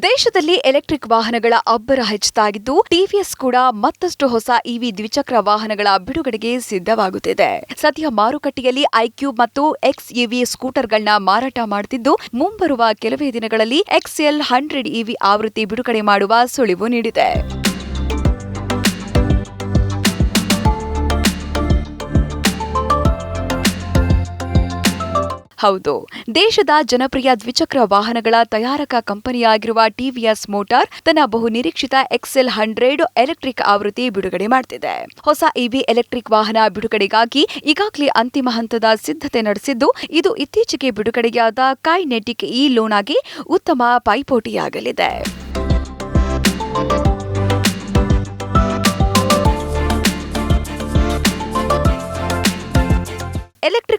ದೇಶದಲ್ಲಿ ಎಲೆಕ್ಟ್ರಿಕ್ ವಾಹನಗಳ ಅಬ್ಬರ ಹೆಚ್ಚುತ್ತಾಗಿದ್ದು ಟಿವಿಎಸ್ ಕೂಡ ಮತ್ತಷ್ಟು ಹೊಸ ಇವಿ ದ್ವಿಚಕ್ರ ವಾಹನಗಳ ಬಿಡುಗಡೆಗೆ ಸಿದ್ಧವಾಗುತ್ತಿದೆ. ಸದ್ಯ ಮಾರುಕಟ್ಟೆಯಲ್ಲಿ ಐಕ್ಯೂಬ್ ಮತ್ತು ಎಕ್ಸ್ ಇವಿ ಸ್ಕೂಟರ್ಗಳನ್ನ ಮಾರಾಟ ಮಾಡುತ್ತಿದ್ದು ಮುಂಬರುವ ಕೆಲವೇ ದಿನಗಳಲ್ಲಿ ಎಕ್ಸ್ಎಲ್ ಹಂಡ್ರೆಡ್ ಇವಿ ಆವೃತ್ತಿ ಬಿಡುಗಡೆ ಮಾಡುವ ಸುಳಿವು ನೀಡಿದೆ. ಹೌದು. ದೇಶದ ಜನಪ್ರಿಯ ದ್ವಿಚಕ್ರ ವಾಹನಗಳ ತಯಾರಕ ಕಂಪನಿಯಾಗಿರುವ ಟಿವಿಎಸ್ ಮೋಟಾರ್ ತನ್ನ ಬಹು ನಿರೀಕ್ಷಿತ ಎಕ್ಸೆಲ್ ಹಂಡ್ರೆಡ್ ಎಲೆಕ್ಟ್ರಿಕ್ ಆವೃತ್ತಿ ಬಿಡುಗಡೆ ಮಾಡ್ತಿದೆ. ಹೊಸ ಇವಿ ಎಲೆಕ್ಟ್ರಿಕ್ ವಾಹನ ಬಿಡುಗಡೆಗಾಗಿ ಈಗಾಗಲೇ ಅಂತಿಮ ಹಂತದ ಸಿದ್ಧತೆ ನಡೆಸಿದ್ದು, ಇದು ಇತ್ತೀಚೆಗೆ ಬಿಡುಗಡೆಯಾದ ಕೈನೆಟಿಕ್ ಇ ಲೋನಾಗಿ ಉತ್ತಮ ಪೈಪೋಟಿಯಾಗಲಿದೆ.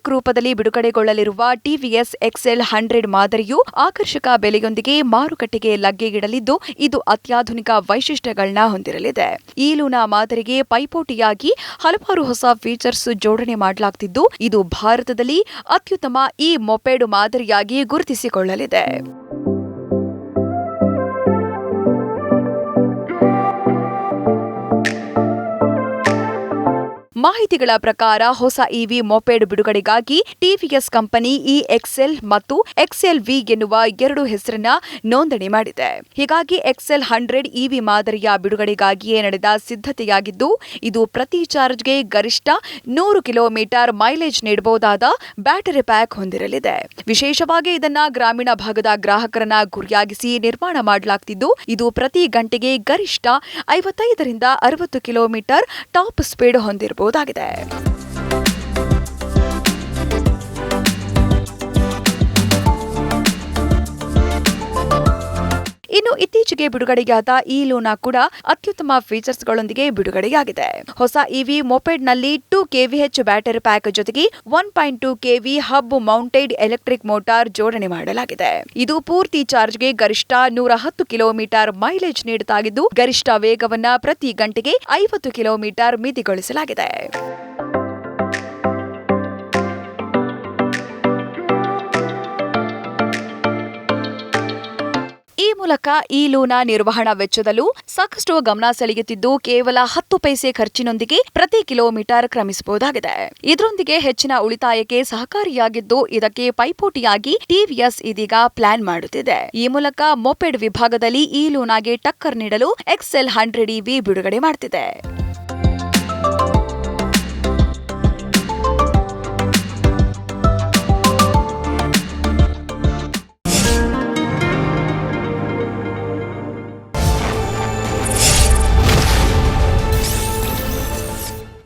ರೂಪದಲ್ಲಿ ಬಿಡುಗಡೆಗೊಳ್ಳಲಿರುವ ಟಿವಿಎಸ್ ಎಕ್ಸ್ಎಲ್ ಹಂಡ್ರೆಡ್ ಮಾದರಿಯು ಆಕರ್ಷಕ ಬೆಲೆಯೊಂದಿಗೆ ಮಾರುಕಟ್ಟೆಗೆ ಲಗ್ಗೆಗಿಡಲಿದ್ದು, ಇದು ಅತ್ಯಾಧುನಿಕ ವೈಶಿಷ್ಟ್ಯಗಳನ್ನ ಹೊಂದಿರಲಿದೆ. ಈ ಲೂನಾ ಮಾದರಿಗೆ ಪೈಪೋಟಿಯಾಗಿ ಹಲವಾರು ಹೊಸ ಫೀಚರ್ಸ್ ಜೋಡಣೆ ಮಾಡಲಾಗ್ತಿದ್ದು, ಇದು ಭಾರತದಲ್ಲಿ ಅತ್ಯುತ್ತಮ ಈ ಮೊಪೆಡ್ ಮಾದರಿಯಾಗಿ ಗುರುತಿಸಿಕೊಳ್ಳಲಿದೆ. ಮಾಹಿತಿಗಳ ಪ್ರಕಾರ ಹೊಸ ಇವಿ ಮೊಪೆಡ್ ಬಿಡುಗಡೆಗಾಗಿ ಟಿವಿಎಸ್ ಕಂಪನಿ ಇ ಎಕ್ಸೆಲ್ ಮತ್ತು ಎಕ್ಸೆಲ್ ವಿ ಎನ್ನುವ ಎರಡು ಹೆಸರನ್ನ ನೋಂದಣಿ ಮಾಡಿದೆ. ಹೀಗಾಗಿ ಎಕ್ಸೆಲ್ ಹಂಡ್ರೆಡ್ ಇವಿ ಮಾದರಿಯ ಬಿಡುಗಡೆಗಾಗಿಯೇ ನಡೆದ ಸಿದ್ಧತೆಯಾಗಿದ್ದು, ಇದು ಪ್ರತಿ ಚಾರ್ಜ್ಗೆ ಗರಿಷ್ಠ ನೂರು ಕಿಲೋಮೀಟರ್ ಮೈಲೇಜ್ ನೀಡಬಹುದಾದ ಬ್ಯಾಟರಿ ಪ್ಯಾಕ್ ಹೊಂದಿರಲಿದೆ. ವಿಶೇಷವಾಗಿ ಇದನ್ನ ಗ್ರಾಮೀಣ ಭಾಗದ ಗ್ರಾಹಕರನ್ನ ಗುರಿಯಾಗಿಸಿ ನಿರ್ಮಾಣ ಮಾಡಲಾಗ್ತಿದ್ದು, ಇದು ಪ್ರತಿ ಗಂಟೆಗೆ ಗರಿಷ್ಠ ಐವತ್ತೈದರಿಂದ ಅರವತ್ತು ಕಿಲೋಮೀಟರ್ ಟಾಪ್ ಸ್ಪೀಡ್ ಹೊಂದಿರಬಹುದಾಗಿದೆ ಇನ್ನು ಇತ್ತೀಚೆಗೆ ಬಿಡುಗಡೆಯಾದ ಈ ಲೂನಾ ಕೂಡ ಅತ್ಯುತ್ತಮ ಫೀಚರ್ಸ್ಗಳೊಂದಿಗೆ ಬಿಡುಗಡೆಯಾಗಿದೆ. ಹೊಸ ಇವಿ ಮೊಪೆಡ್ನಲ್ಲಿ ಟೂ ಕೆವಿಎಚ್ ಬ್ಯಾಟರಿ ಪ್ಯಾಕ್ ಜೊತೆಗೆ one point two KV hub mounted electric motor ಜೋಡಣೆ ಮಾಡಲಾಗಿದೆ. ಇದು ಪೂರ್ತಿ ಚಾರ್ಜ್ಗೆ ಗರಿಷ್ಠ ನೂರ ಹತ್ತು ಕಿಲೋಮೀಟರ್ ಮೈಲೇಜ್ ನೀಡುತ್ತಾಗಿದ್ದು ಗರಿಷ್ಠ ವೇಗವನ್ನ ಪ್ರತಿ ಗಂಟೆಗೆ ಐವತ್ತು ಕಿಲೋಮೀಟರ್ ಮಿತಿಗೊಳಿಸಲಾಗಿದೆ. ಮೂಲಕ ಈ ಲೂನಾ ನಿರ್ವಹಣಾ ವೆಚ್ಚದಲ್ಲೂ ಸಾಕಷ್ಟು ಗಮನ ಸೆಳೆಯುತ್ತಿದ್ದು ಕೇವಲ ಹತ್ತು ಪೈಸೆ ಖರ್ಚಿನೊಂದಿಗೆ ಪ್ರತಿ ಕಿಲೋಮೀಟರ್ ಕ್ರಮಿಸಬಹುದಾಗಿದೆ. ಇದರೊಂದಿಗೆ ಹೆಚ್ಚಿನ ಉಳಿತಾಯಕ್ಕೆ ಸಹಕಾರಿಯಾಗಿದ್ದು ಇದಕ್ಕೆ ಪೈಪೋಟಿಯಾಗಿ ಟಿವಿಎಸ್ ಇದೀಗ ಪ್ಲಾನ್ ಮಾಡುತ್ತಿದೆ. ಈ ಮೂಲಕ ಮೊಪೆಡ್ ವಿಭಾಗದಲ್ಲಿ ಈ ಲೂನಾಗೆ ಟಕ್ಕರ್ ನೀಡಲು ಎಕ್ಸೆಲ್ ಹಂಡ್ರೆಡ್ ಇವಿ ಬಿಡುಗಡೆ ಮಾಡ್ತಿದೆ.